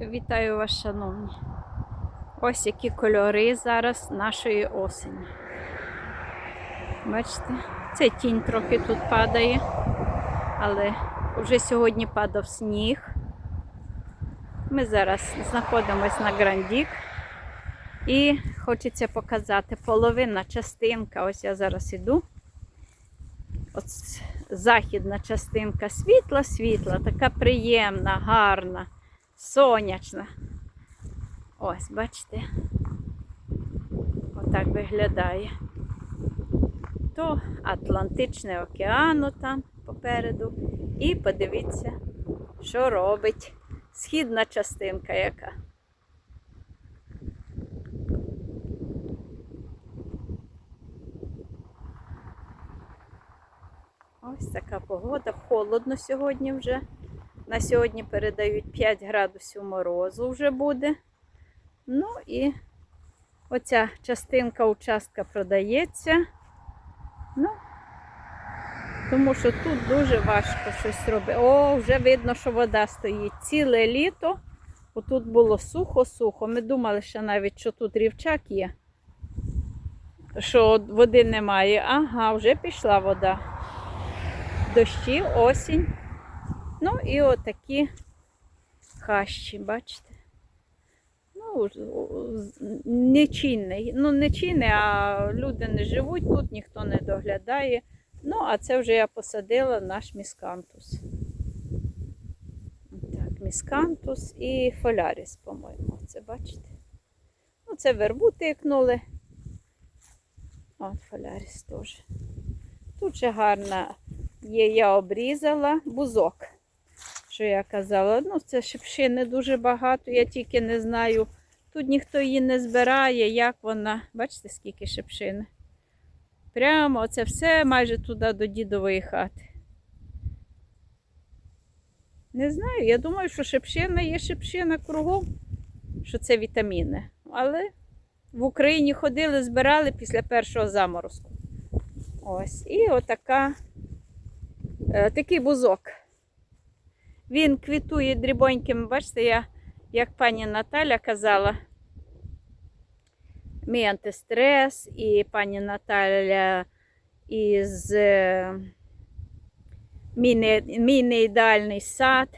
Вітаю вас, шановні. Ось які кольори зараз нашої осені. Бачите, це тінь трохи тут падає, але вже сьогодні падав сніг. Ми зараз знаходимося на Грандік і хочеться показати половина частинка. Ось я зараз іду. Ось західна частинка світла-світла, така приємна, гарна, сонячна. Ось, бачите, отак виглядає. То Атлантичне океану там попереду. І подивіться, що робить східна частинка яка. Ось така погода. Холодно сьогодні вже. На сьогодні передають 5 градусів морозу вже буде. Ну і оця частинка участка продається. Ну, тому що тут дуже важко щось робити. О, вже видно, що вода стоїть. Ціле літо. Отут було сухо-сухо. Ми думали, що навіть що тут рівчак є, що води немає. Ага, вже пішла вода. Дощі, осінь. Ну і отакі хащі, бачите? Ну, нечинний. Ну, не чинний, а люди не живуть тут, ніхто не доглядає. Ну, а це вже я посадила наш міскантус. Так, міскантус і фоляріс, по-моєму. Це бачите? Ну, це вербу тикнули. От фоляріс теж. Тут ще гарна є, я обрізала бузок. Що я казала? Ну, це шипшини дуже багато, я тільки не знаю. Тут ніхто її не збирає, як вона. Бачите, скільки шипшини? Прямо це все майже туди до дідової хати. Не знаю, я думаю, що шипшина є шипшина кругом, що це вітаміни. Але в Україні ходили, збирали після першого заморозку. Ось. І отака, е, такий бузок. Він квітує дрібоньким, бачите, я, як пані Наталя казала, мій антистрес і пані Наталя із е, мій, не, мій неідеальний сад.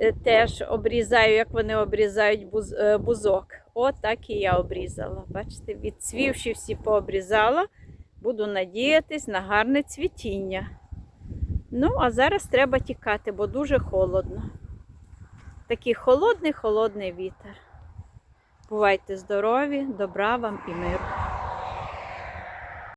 е, Теж обрізаю, як вони обрізають буз, е, бузок. От так і я обрізала. Бачите, відцвівши всі пообрізала. Буду надіятись на гарне цвітіння. Ну, а зараз треба тікати, бо дуже холодно. Такий холодний, холодний вітер. Бувайте здорові, добра вам і миру.